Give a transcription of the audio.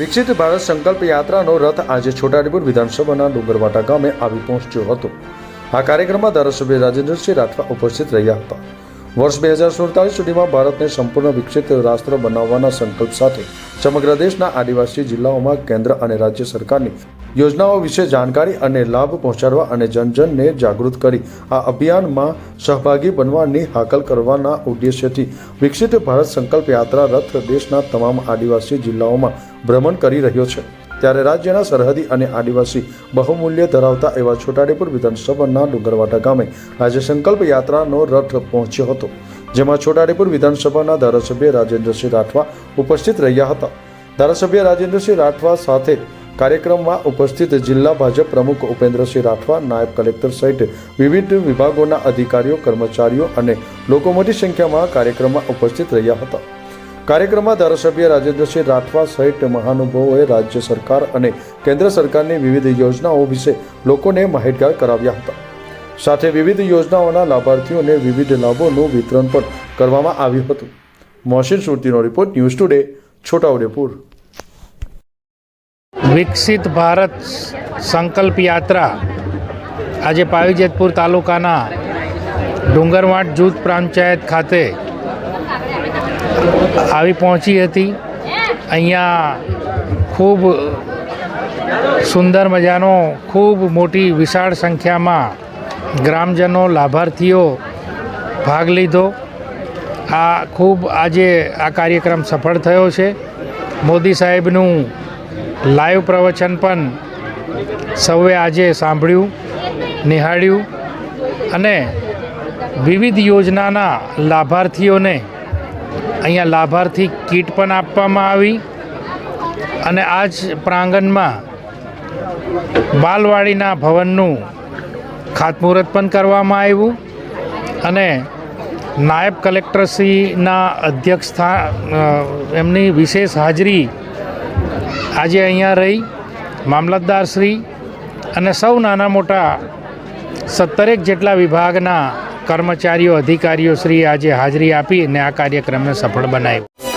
વિકસિત ભારત સંકલ્પ યાત્રાનો રથ આજે છોટાઉદેપુર વિધાનસભાના ડુંગરવાટા ગામે આવી પહોંચ્યો હતો. આ કાર્યક્રમમાં ધારાસભ્ય રાજેન્દ્રસિંહ રાઠવા ઉપસ્થિત રહ્યા હતા. વર્ષ બે હજાર સુડતાલીસ સુધીમાં ભારતને સંપૂર્ણ વિકસિત રાષ્ટ્ર બનાવવાના સંકલ્પ સાથે સમગ્ર દેશના આદિવાસી જિલ્લાઓમાં કેન્દ્ર અને રાજ્ય સરકારની યોજનાઓ વિશે જાણકારી અને લાભ પહોંચાડવા અને જનજનને જાગૃત કરી આ અભિયાનમાં સહભાગી બનવાની હાકલ કરવાના ઉદ્દેશ્યથી વિકસિત ભારત સંકલ્પ યાત્રા રથ દેશના તમામ આદિવાસી જિલ્લાઓમાં ભ્રમણ કરી રહ્યો છે. ત્યારે રાજ્યના સરહદી અને આદિવાસી બહુમૂલ્ય ધરાવતા એવા છોટાડીપુર વિધાનસભાના ડુંગરવાટા ગામે આજે સંકલ્પ યાત્રાનો રથ પહોંચ્યો હતો, જેમાં છોટાડેપુર વિધાનસભાના ધારાસભ્ય રાજેન્દ્રસિંહ રાઠવા ઉપસ્થિત રહ્યા હતા. ધારાસભ્ય રાજેન્દ્રસિંહ રાઠવા સાથે કાર્યક્રમમાં ઉપસ્થિત જિલ્લા ભાજપ પ્રમુખ ઉપેન્દ્રસિંહ રાઠવા, નાયબ કલેક્ટર સહિત વિવિધ વિભાગોના અધિકારીઓ, કર્મચારીઓ અને લોકો મોટી સંખ્યામાં કાર્યક્રમમાં ઉપસ્થિત રહ્યા હતા. કાર્યક્રમમાં ધારાસભ્ય રાજેન્દ્રસિંહ રાઠવા સહિત મહાનુભાવોએ રાજ્ય સરકાર અને કેન્દ્ર સરકારની વિવિધ યોજનાઓ વિશે લોકોને માહિતગાર કરાવ્યા હતા. સાથે વિવિધ યોજનાઓના લાભાર્થીઓને વિવિધ લાભોનું વિતરણ પણ કરવામાં આવ્યું હતું. મોહસિન સુરતીનો રિપોર્ટ ન્યૂઝ ટુડે, છોટાઉદેપુર. વિકસિત ભારત સંકલ્પ યાત્રા આજે પાવીજેતપુર તાલુકાના ડુંગરવાટ જૂથ પંચાયત ખાતે આવી પહોંચી હતી. અહીંયા ખૂબ સુંદર મજાનો, ખૂબ મોટી વિશાળ સંખ્યામાં ગ્રામજનો, લાભાર્થીઓ ભાગ લીધો. આ ખૂબ આજે આ કાર્યક્રમ સફળ થયો છે. મોદી સાહેબનું લાઈવ પ્રવચન પણ સૌએ આજે સાંભળ્યું, નિહાળ્યું અને વિવિધ યોજનાના લાભાર્થીઓને અહીંયા લાભાર્થી કીટ પણ આપવામાં આવી અને આ જ પ્રાંગણમાં બાલવાડીના ભવનનું ખાતમુહૂર્ત પણ કરવામાં આવ્યું અને નાયબ કલેક્ટરશ્રીના અધ્યક્ષસ્થા અ, એમની વિશેષ હાજરી આજે અહીંયા રહી. મામલતદારશ્રી અને સૌ નાના મોટા સત્તરેક જેટલા વિભાગના કર્મચારીઓ અધિકારીઓ શ્રી આજે હાજરી આપી અને આ કાર્યક્રમને સફળ બનાવ્યો.